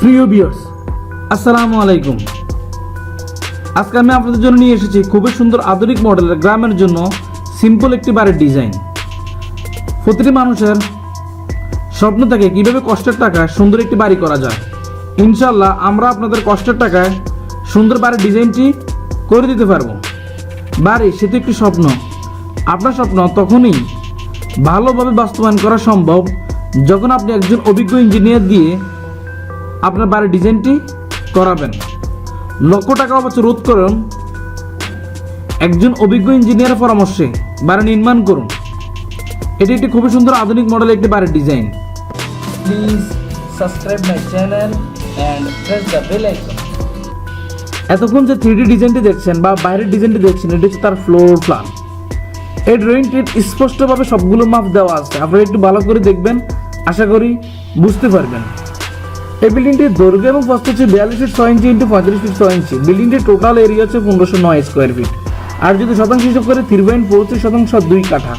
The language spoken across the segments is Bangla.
প্রিয় বিয়ার্স আসসালামু আলাইকুম। আজকে আমি আপনাদের জন্য নিয়ে এসেছি খুবই সুন্দর আধুনিক মডেলের গ্রামের জন্য সিম্পল একটি বাড়ির ডিজাইন প্রতিটি মানুষের স্বপ্ন থাকে কীভাবে কষ্টের টাকায় সুন্দর একটি বাড়ি করা যায়। ইনশাল্লাহ আমরা আপনাদের কষ্টের টাকায় সুন্দর বাড়ির ডিজাইনটি করে দিতে পারব। বাড়ি, সেটি একটি স্বপ্ন। আপনার স্বপ্ন তখনই ভালোভাবে বাস্তবায়ন করা সম্ভব যখন আপনি একজন অভিজ্ঞ ইঞ্জিনিয়ার দিয়ে আপনার বাড়ির ডিজাইনটি করাবেন। লক্ষ টাকা অবশ্য রোধ করুন। একজন অভিজ্ঞ ইঞ্জিনিয়ারের পরামর্শে বাড়ি নির্মাণ করুন। এটি একটি খুবই সুন্দর আধুনিক মডেলের একটি বাড়ির design. Please subscribe my channel and press the bell icon এতক্ষণ যে থ্রি ডিজাইনটি দেখছেন বা বাইরের ডিজাইনটি দেখছেন এটি হচ্ছে তার ফ্লোর প্ল্যান এই ড্রয়িংটির স্পষ্টভাবে সবগুলো মাপ দেওয়া আছে। আপনারা একটু ভালো করে দেখবেন আশা করি বুঝতে পারবেন। এই বিল্ডিংটির দৈর্ঘ্য এবং প্রস্থ হচ্ছে বিয়াল্লিশ ফিট ছয় ইঞ্চি ইন্টু পঁয়ত্রিশ ফিট ছয় ইঞ্চি বিল্ডিংটির টোটাল এরিয়া হচ্ছে পনেরোশো নয় স্কোয়ার ফিট আর যদি শতাংশ হিসাব করে থ্রি পয়েন্ট পঁয়ত্রিশ শতাংশ দুই কাঠা।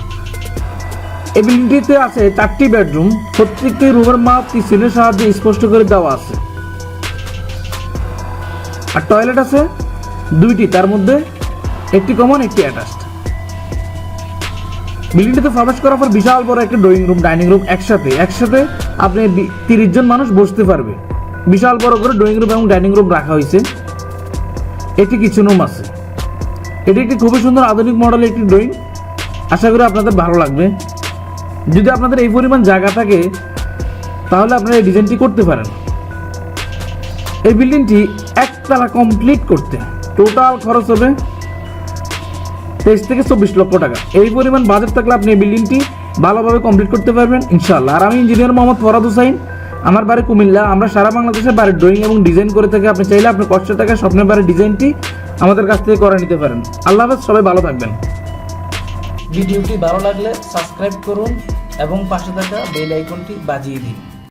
এই বিল্ডিংটিতে আছে চারটি বেডরুম প্রত্যেকটি রুমের মাপ কিচেনের সাহায্যে স্পষ্ট করে দেওয়া আছে। আর টয়লেট আছে দুইটি, তার মধ্যে একটি কমন একটি অ্যাটাচড বিল্ডিংটিতে প্রবেশ করার পর বিশাল বড় একটা ড্রয়িং রুম ডাইনিং রুম একসাথে। একসাথে আপনি তিরিশ জন মানুষ বসতে পারবে। বিশাল বড় করে ড্রয়িং রুম এবং ডাইনিং রুম রাখা হয়েছে। এটি কিচেন রুম আছে। এটি একটি খুবই সুন্দর আধুনিক মডেলের একটি ড্রয়িং আশা করি আপনাদের ভালো লাগবে। যদি আপনাদের এই পরিমাণ জায়গা থাকে, তাহলে আপনারা এই ডিজাইনটি করতে পারেন। এই বিল্ডিংটি একতলা কমপ্লিট করতে। টোটাল খরচ হবে তেইশ থেকে চব্বিশ লক্ষ টাকা। এই পরিমাণ বাজেট থাকলে আপনি এই বিল্ডিংটি ভালোভাবে কমপ্লিট করতে পারবেন ইনশাল্লাহ আর আমি ইঞ্জিনিয়ার মোহাম্মদ ফরাদ হুসাইন। আমার বাড়ি কুমিল্লা। আমরা সারা বাংলাদেশে বাড়ির ড্রয়িং এবং ডিজাইন করে থাকি। আপনি চাইলে আপনার কষ্ট টাকা স্বপ্নের বাড়ির ডিজাইনটি আমাদের কাছ থেকে করে নিতে পারেন। আল্লাহ হাফেজ, সবাই ভালো থাকবেন। ভিডিওটি ভালো লাগলে সাবস্ক্রাইব করুন এবং পাশে থাকা বেল আইকনটি বাজিয়ে দিন।